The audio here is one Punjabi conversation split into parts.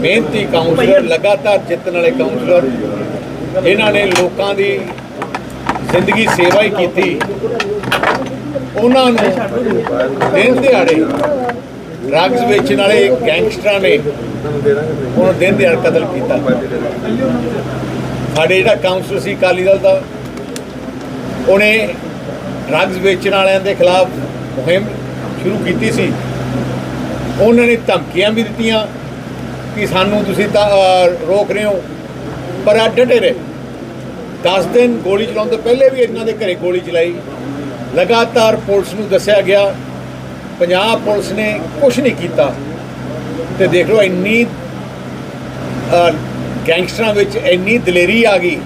ਮਿਹਨਤੀ ਕਾਉਂਸਲਰ ਲਗਾਤਾਰ ਜਿੱਤਣ ਵਾਲੇ ਕਾਉਂਸਲਰ ਜਿਨ੍ਹਾਂ ਨੇ ਲੋਕਾਂ ਦੀ ਜ਼ਿੰਦਗੀ ਸੇਵਾ ਹੀ ਕੀਤੀ, ਉਹਨਾਂ ਨੂੰ ਦਿਨ ਦਿਹਾੜੇ ਡਰੱਗਸ ਵੇਚਣ ਵਾਲੇ ਗੈਂਗਸਟਰਾਂ ਨੇ ਉਹਨਾਂ ਦਿਨ ਦਿਹਾੜੇ ਕਤਲ ਕੀਤਾ। ਸਾਡੇ ਜਿਹੜਾ ਕਾਉਂਸਲਰ ਸੀ ਅਕਾਲੀ ਦਲ ਦਾ, ਉਹਨੇ ਡਰੱਗਸ ਵੇਚਣ ਵਾਲਿਆਂ ਦੇ ਖਿਲਾਫ ਮੁਹਿੰਮ ਸ਼ੁਰੂ ਕੀਤੀ ਸੀ। ਉਹਨਾਂ ਨੇ ਧਮਕੀਆਂ ਵੀ ਦਿੱਤੀਆਂ। ਕਿ ਸਾਨੂੰ ਤੁਸੀਂ ਤਾਂ ਰੋਕ ਰਹੇ ਹੋ। ਪਰ ਆ ਡਟੇ ਰਹੇ 10 ਦਿਨ ਗੋਲੀ ਚਲਾਉਣ ਤੋਂ ਪਹਿਲੇ ਵੀ ਇਹਨਾਂ ਦੇ ਘਰੇ ਗੋਲੀ ਚਲਾਈ। ਲਗਾਤਾਰ ਪੁਲਿਸ ਨੂੰ ਦੱਸਿਆ ਗਿਆ। ਪੰਜਾਬ ਪੁਲਿਸ ਨੇ ਕੁਝ ਨਹੀਂ ਕੀਤਾ। ਤੇ ਦੇਖ ਲਓ ਇੰਨੀ ਗੈਂਗਸਟਰਾਂ ਵਿੱਚ ਇੰਨੀ ਦਲੇਰੀ ਆ ਗਈ।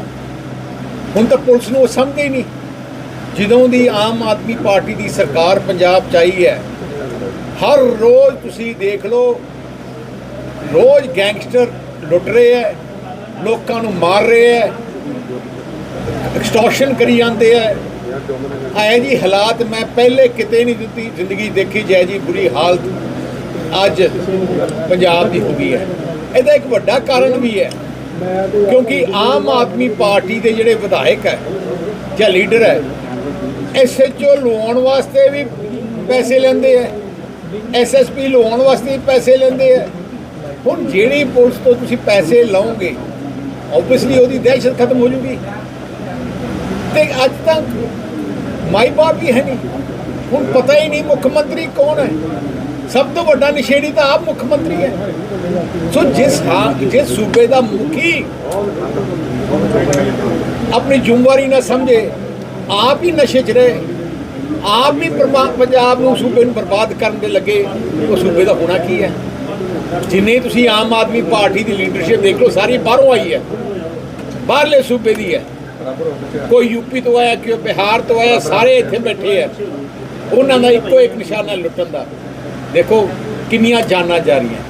ਹੁਣ ਤਾਂ ਪੁਲਿਸ ਨੂੰ ਉਹ ਸਮਝਦੇ ਹੀ ਨਹੀਂ। ਜਦੋਂ ਦੀ ਆਮ ਆਦਮੀ ਪਾਰਟੀ ਦੀ ਸਰਕਾਰ ਪੰਜਾਬ ਚ ਆਈ ਹੈ, ਹਰ ਰੋਜ਼ ਤੁਸੀਂ ਦੇਖ ਲਓ ਰੋਜ਼ ਗੈਂਗਸਟਰ ਲੁੱਟ ਰਹੇ ਹੈ ਲੋਕਾਂ ਨੂੰ ਮਾਰ ਰਹੇ ਹੈ ਐਕਸਟੋਰਸ਼ਨ ਕਰੀ ਜਾਂਦੇ ਹੈ ਐ ਜੀ ਹਾਲਾਤ ਮੈਂ ਪਹਿਲੇ ਕਿਤੇ ਨਹੀਂ ਦਿੱਤੀ, ਜ਼ਿੰਦਗੀ ਦੇਖੀ ਜੈ ਜੀ ਬੁਰੀ ਹਾਲਤ ਅੱਜ ਪੰਜਾਬ ਦੀ ਹੋ ਗਈ ਹੈ ਇਹਦਾ ਇੱਕ ਵੱਡਾ ਕਾਰਨ ਵੀ ਹੈ ਕਿਉਂਕਿ ਆਮ ਆਦਮੀ ਪਾਰਟੀ ਦੇ ਜਿਹੜੇ ਵਿਧਾਇਕ ਹੈ ਜਾਂ ਲੀਡਰ ਹੈ ਐਸਐਚਓ ਲਵਾਉਣ ਵਾਸਤੇ ਵੀ ਪੈਸੇ ਲੈਂਦੇ ਹੈ ਐਸਐਸਪੀ ਲਵਾਉਣ ਵਾਸਤੇ ਵੀ ਪੈਸੇ ਲੈਂਦੇ ਹੈ ਹੁਣ ਜਿਹੜੀ ਪੁਲਿਸ ਤੋਂ ਤੁਸੀਂ ਪੈਸੇ ਲਓਗੇ ਆਬਵੀਅਸਲੀ ਉਹਦੀ ਦਹਿਸ਼ਤ ਖਤਮ ਹੋ ਜੂਗੀ। ਤੇ ਅੱਜ ਤੱਕ ਮਾਈ ਬਾਪ ਵੀ ਹੈ ਨਹੀਂ। ਹੁਣ ਪਤਾ ਹੀ ਨਹੀਂ ਮੁੱਖ ਮੰਤਰੀ ਕੌਣ ਹੈ। ਸਭ ਤੋਂ ਵੱਡਾ ਨਸ਼ੇੜੀ ਤਾਂ ਆਪ ਮੁੱਖ ਮੰਤਰੀ ਹੈ। ਸੋ ਜਿਸ ਹਾਂ ਜਿਸ ਸੂਬੇ ਦਾ ਮੁਖੀ ਆਪਣੀ ਜ਼ਿੰਮੇਵਾਰੀ ਨਾ ਸਮਝੇ, ਆਪ ਹੀ ਨਸ਼ੇ 'ਚ ਰਹੇ, ਆਪ ਹੀ ਪਰਮਾ- ਪੰਜਾਬ ਨੂੰ ਸੂਬੇ ਨੂੰ ਬਰਬਾਦ ਕਰਨ ਦੇ ਲੱਗੇ, ਉਹ ਸੂਬੇ ਦਾ ਹੋਣਾ ਕੀ ਹੈ? ਜਿੰਨੇ ਤੁਸੀਂ ਆਮ ਆਦਮੀ ਪਾਰਟੀ ਦੀ ਲੀਡਰਸ਼ਿਪ ਦੇਖ ਲਓ, ਸਾਰੀ ਬਾਹਰੋਂ ਆਈ ਹੈ। ਬਾਹਰਲੇ ਸੂਬੇ ਦੀ ਹੈ। ਕੋਈ ਯੂਪੀ ਤੋਂ ਆਇਆ, ਕੋਈ ਬਿਹਾਰ ਤੋਂ ਆਇਆ, ਸਾਰੇ ਇੱਥੇ ਬੈਠੇ ਆ ਉਹਨਾਂ ਦਾ ਇੱਕੋ ਇੱਕ ਨਿਸ਼ਾਨਾ ਲੁੱਟਣ ਦਾ। ਦੇਖੋ, ਕਿੰਨੀਆਂ ਜਾਨਾਂ ਜਾ ਰਹੀਆਂ।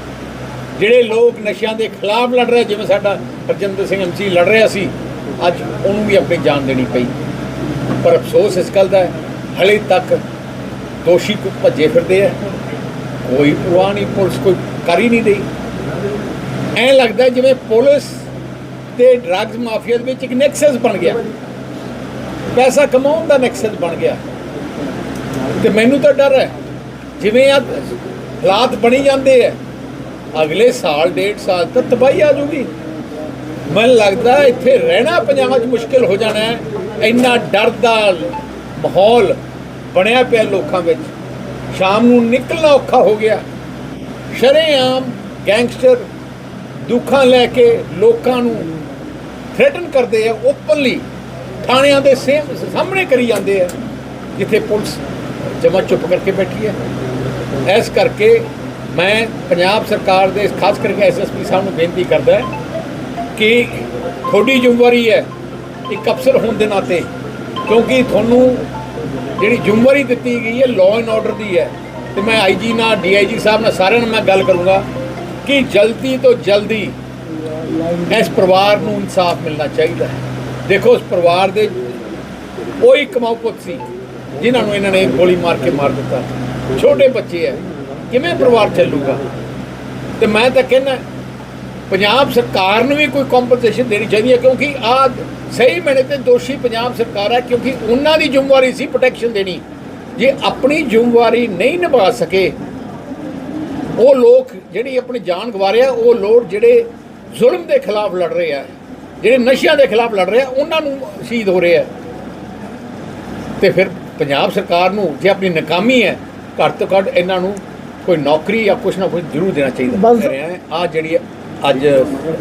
ਜਿਹੜੇ ਲੋਕ ਨਸ਼ਿਆਂ ਦੇ ਖਿਲਾਫ ਲੜ ਰਹੇ, ਜਿਵੇਂ ਸਾਡਾ ਹਰਜਿੰਦਰ ਸਿੰਘ ਐਮਸੀ ਲੜ ਰਿਹਾ ਸੀ, ਅੱਜ ਉਹਨੂੰ ਵੀ ਆਪਣੀ ਜਾਨ ਦੇਣੀ ਪਈ। ਪਰ ਅਫਸੋਸ ਇਸ ਗੱਲ ਦਾ ਹੈ, ਹਲੇ ਤੱਕ ਦੋਸ਼ੀ ਕੋ ਭੱਜੇ ਫਿਰਦੇ ਆ ਕੋਈ ਪਰਵਾਹ ਨਹੀਂ, ਪੁਲਿਸ ਕੋਈ ਕਰ ਹੀ ਨਹੀਂ ਰਹੀ। ਐਂ ਲੱਗਦਾ ਜਿਵੇਂ ਪੁਲਿਸ ਤੇ ਡਰੱਗਸ ਮਾਫੀਆ ਦੇ ਵਿੱਚ ਇੱਕ ਨੈਕਸਸ ਬਣ ਗਿਆ। ਪੈਸਾ ਕਮਾਉਣ ਦਾ ਨੈਕਸਸ ਬਣ ਗਿਆ। ਤੇ ਮੈਨੂੰ ਤਾਂ ਡਰ ਹੈ, ਜਿਵੇਂ ਆ ਹਾਲਾਤ ਬਣੀ ਜਾਂਦੇ ਆ ਅਗਲੇ ਸਾਲ, ਡੇਢ ਸਾਲ ਤੱਕ ਤਬਾਹੀ ਆ ਜੂਗੀ ਮੈਨੂੰ ਲੱਗਦਾ ਇੱਥੇ ਰਹਿਣਾ ਪੰਜਾਬ 'ਚ ਮੁਸ਼ਕਿਲ ਹੋ ਜਾਣਾ ਹੈ। ਇੰਨਾ ਡਰ ਦਾ ਮਾਹੌਲ ਬਣਿਆ ਪਿਆ ਲੋਕਾਂ ਵਿੱਚ। ਸ਼ਾਮ ਨੂੰ ਨਿਕਲਣਾ ਔਖਾ ਹੋ ਗਿਆ। ਸ਼ਰੇਆਮ ਗੈਂਗਸਟਰ ਦੁੱਖਾਂ ਲੈ ਕੇ ਲੋਕਾਂ ਨੂੰ ਥ੍ਰੈਟਨ ਕਰਦੇ ਆ ਓਪਨਲੀ ਥਾਣਿਆਂ ਦੇ ਸੇਮ ਸਾਹਮਣੇ ਕਰੀ ਜਾਂਦੇ ਆ, ਜਿੱਥੇ ਪੁਲਿਸ ਜਮਾ ਚੁੱਪ ਕਰਕੇ ਬੈਠੀ ਹੈ। ਇਸ ਕਰਕੇ ਮੈਂ ਪੰਜਾਬ ਸਰਕਾਰ ਦੇ, ਖਾਸ ਕਰਕੇ ਐਸਐਸਪੀ ਸਾਹਿਬ ਨੂੰ ਬੇਨਤੀ ਕਰਦਾ ਕਿ ਤੁਹਾਡੀ ਜ਼ਿੰਮੇਵਾਰੀ ਹੈ ਇੱਕ ਅਫਸਰ ਹੋਣ ਦੇ ਨਾਤੇ, ਕਿਉਂਕਿ ਤੁਹਾਨੂੰ ਜਿਹੜੀ ਜ਼ਿੰਮੇਵਾਰੀ ਦਿੱਤੀ ਗਈ ਹੈ ਲਾਅ ਐਂਡ ਆਰਡਰ ਦੀ ਹੈ। ਤੇ ਮੈਂ ਆਈਜੀ ਨਾਲ ਡੀਆਈਜੀ ਸਾਹਿਬ ਨਾਲ ਸਾਰਿਆਂ ਨਾਲ ਮੈਂ ਗੱਲ ਕਰੂੰਗਾ ਕਿ ਜਲਦੀ ਤੋਂ ਜਲਦੀ ਇਸ ਪਰਿਵਾਰ ਨੂੰ ਇਨਸਾਫ ਮਿਲਣਾ ਚਾਹੀਦਾ ਹੈ। ਦੇਖੋ ਉਸ ਪਰਿਵਾਰ ਦੇ ਕੋਈ ਕਮਾਊ ਪੁੱਤ ਸੀ ਜਿਨ੍ਹਾਂ ਨੂੰ ਇਹਨਾਂ ਨੇ ਗੋਲੀ ਮਾਰ ਕੇ ਮਾਰ ਦਿੱਤਾ। ਛੋਟੇ ਬੱਚੇ ਹੈ, ਕਿਵੇਂ ਪਰਿਵਾਰ ਚੱਲੂਗਾ? ਤੇ ਮੈਂ ਤਾਂ ਕਹਿੰਦਾ ਪੰਜਾਬ ਸਰਕਾਰ ਨੂੰ ਵੀ ਕੋਈ ਕੰਪਨਸੇਸ਼ਨ ਦੇਣੀ ਚਾਹੀਦੀ ਹੈ ਕਿਉਂਕਿ ਆ ਸਹੀ ਮੈਨੇ ਤੇ ਦੋਸ਼ੀ ਪੰਜਾਬ ਸਰਕਾਰ ਹੈ ਕਿਉਂਕਿ ਉਹਨਾਂ ਦੀ ਜ਼ਿੰਮੇਵਾਰੀ ਸੀ ਪ੍ਰੋਟੈਕਸ਼ਨ ਦੇਣੀ। ਜੇ ਆਪਣੀ ਜ਼ਿੰਮੇਵਾਰੀ ਨਹੀਂ ਨਿਭਾ ਸਕੇ ਉਹ ਲੋਕ ਜਿਹੜੀ ਆਪਣੀ ਜਾਨ ਗਵਾ ਰਹੇ ਆ ਉਹ ਲੋਕ ਜਿਹੜੇ ਜ਼ੁਲਮ ਦੇ ਖਿਲਾਫ ਲੜ ਰਹੇ ਆ ਜਿਹੜੇ ਨਸ਼ਿਆਂ ਦੇ ਖਿਲਾਫ ਲੜ ਰਹੇ ਆ ਉਹਨਾਂ ਨੂੰ ਸ਼ਹੀਦ ਹੋ ਰਹੇ ਆ। ਤੇ ਫਿਰ ਪੰਜਾਬ ਸਰਕਾਰ ਨੂੰ ਜੇ ਆਪਣੀ ਨਾਕਾਮੀ ਹੈ ਘੱਟ ਤੋਂ ਘੱਟ ਇਹਨਾਂ ਨੂੰ ਕੋਈ ਨੌਕਰੀ ਜਾਂ ਕੁਛ ਨਾ ਕੁਛ ਜ਼ਰੂਰ ਦੇਣਾ ਚਾਹੀਦਾ। ਆ ਜਿਹੜੀ ਅੱਜ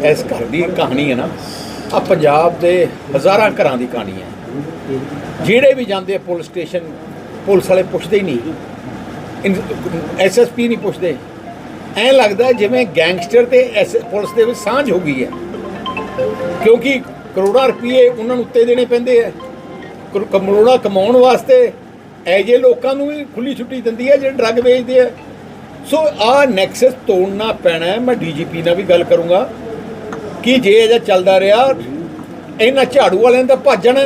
ਇਸ ਘਰ ਦੀ ਕਹਾਣੀ ਹੈ ਨਾ ਆ ਪੰਜਾਬ ਦੇ ਹਜ਼ਾਰਾਂ ਘਰਾਂ ਦੀ ਕਹਾਣੀ ਹੈ। ਜਿਹੜੇ ਵੀ ਜਾਂਦੇ ਪੁਲਿਸ ਸਟੇਸ਼ਨ, ਪੁਲਿਸ ਵਾਲੇ ਪੁੱਛਦੇ ਹੀ ਨਹੀਂ। ਐਸਐਸਪੀ ਨਹੀਂ ਪੁੱਛਦੇ। ਐਂ ਲੱਗਦਾ ਜਿਵੇਂ ਗੈਂਗਸਟਰ ਤੇ ਐਸ, ਪੁਲਿਸ ਦੇ ਵਿੱਚ ਸਾਂਝ ਹੋ ਗਈ ਹੈ। ਕਿਉਂਕਿ ਕਰੋੜਾਂ ਰੁਪਏ ਉਹਨਾਂ ਨੂੰ ਉੱਤੇ ਦੇਣੇ ਪੈਂਦੇ ਆ। ਕਰੋੜਾਂ ਕਮਾਉਣ ਵਾਸਤੇ ਐਜੇ ਲੋਕਾਂ ਨੂੰ ਵੀ ਖੁੱਲੀ ਛੁੱਟੀ ਦਿੰਦੀ ਹੈ ਜਿਹੜੇ ਡਰੱਗ ਵੇਚਦੇ ਆ। ਸੋ ਆ ਨੈਕਸਸ ਤੋੜਨਾ ਪੈਣਾ ਹੈ, ਮੈਂ ਡੀਜੀਪੀ ਨਾਲ ਵੀ ਗੱਲ ਕਰੂੰਗਾ ਕਿ ਜੇ ਇਹ ਚੱਲਦਾ ਰਿਹਾ, ਇਹਨਾਂ ਝਾੜੂ ਵਾਲਿਆਂ ਦਾ ਭੱਜਣ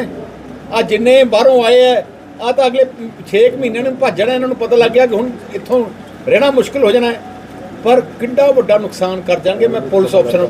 ਆ ਜਿੰਨੇ ਬਾਹਰੋਂ ਆਏ ਆ ਆ ਤਾਂ ਅਗਲੇ 6 ਮਹੀਨਿਆਂ ਨੂੰ ਭੱਜਣਾ ਇਹਨਾਂ ਨੂੰ ਪਤਾ ਲੱਗ ਗਿਆ ਕਿ ਹੁਣ ਇੱਥੋਂ ਰਹਿਣਾ ਮੁਸ਼ਕਲ ਹੋ ਜਾਣਾ ਹੈ। ਪਰ ਕਿੰਨਾ ਵੱਡਾ ਨੁਕਸਾਨ ਕਰ ਜਾਣਗੇ, ਮੈਂ ਪੁਲਿਸ ਅਫਸਰਾਂ